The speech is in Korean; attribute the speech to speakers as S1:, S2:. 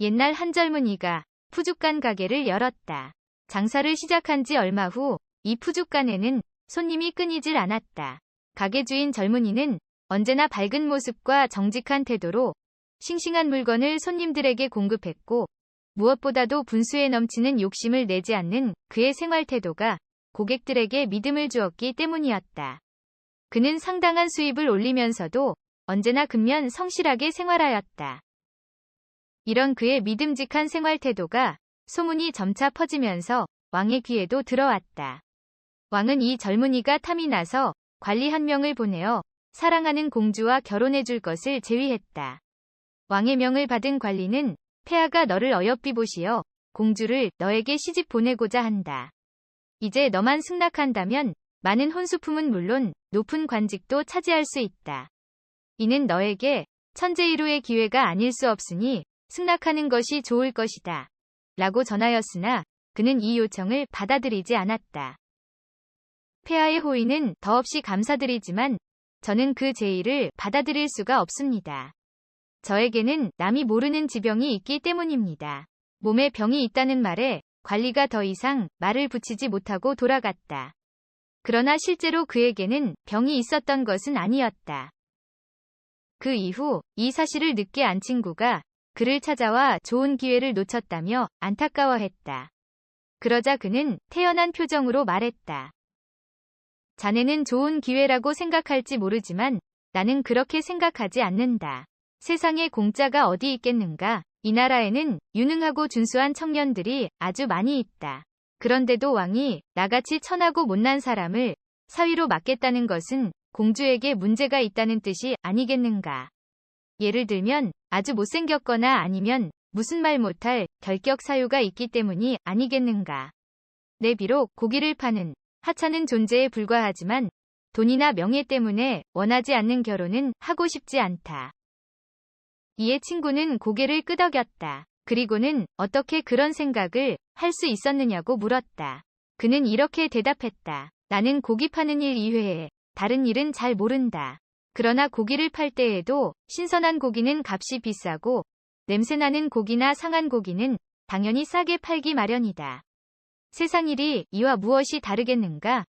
S1: 옛날 한 젊은이가 푸죽간 가게를 열었다. 장사를 시작한 지 얼마 후 이 푸죽간에는 손님이 끊이질 않았다. 가게 주인 젊은이는 언제나 밝은 모습과 정직한 태도로 싱싱한 물건을 손님들에게 공급했고 무엇보다도 분수에 넘치는 욕심을 내지 않는 그의 생활 태도가 고객들에게 믿음을 주었기 때문이었다. 그는 상당한 수입을 올리면서도 언제나 근면 성실하게 생활하였다. 이런 그의 믿음직한 생활 태도가 소문이 점차 퍼지면서 왕의 귀에도 들어왔다. 왕은 이 젊은이가 탐이 나서 관리 한 명을 보내어 사랑하는 공주와 결혼해 줄 것을 제의했다. 왕의 명을 받은 관리는 폐하가 너를 어여삐 보시어 공주를 너에게 시집 보내고자 한다. 이제 너만 승낙한다면 많은 혼수품은 물론 높은 관직도 차지할 수 있다. 이는 너에게 천재이루의 기회가 아닐 수 없으니 승낙하는 것이 좋을 것이다. 라고 전하였으나 그는 이 요청을 받아들이지 않았다. 폐하의 호의는 더없이 감사드리지만 저는 그 제의를 받아들일 수가 없습니다. 저에게는 남이 모르는 지병이 있기 때문입니다. 몸에 병이 있다는 말에 관리가 더 이상 말을 붙이지 못하고 돌아갔다. 그러나 실제로 그에게는 병이 있었던 것은 아니었다. 그 이후 이 사실을 늦게 안 친구가 그를 찾아와 좋은 기회를 놓쳤다며 안타까워했다. 그러자 그는 태연한 표정으로 말했다. 자네는 좋은 기회라고 생각할지 모르지만 나는 그렇게 생각하지 않는다. 세상에 공짜가 어디 있겠는가? 이 나라에는 유능하고 준수한 청년들이 아주 많이 있다. 그런데도 왕이 나같이 천하고 못난 사람을 사위로 맡겠다는 것은 공주에게 문제가 있다는 뜻이 아니겠는가. 예를 들면 아주 못생겼거나 아니면 무슨 말 못할 결격 사유가 있기 때문이 아니겠는가. 내 비록 고기를 파는 하찮은 존재에 불과하지만 돈이나 명예 때문에 원하지 않는 결혼은 하고 싶지 않다. 이에 친구는 고개를 끄덕였다. 그리고는 어떻게 그런 생각을 할 수 있었느냐고 물었다. 그는 이렇게 대답했다. 나는 고기 파는 일 이외에 다른 일은 잘 모른다. 그러나 고기를 팔 때에도 신선한 고기는 값이 비싸고 냄새나는 고기나 상한 고기는 당연히 싸게 팔기 마련이다. 세상 일이 이와 무엇이 다르겠는가?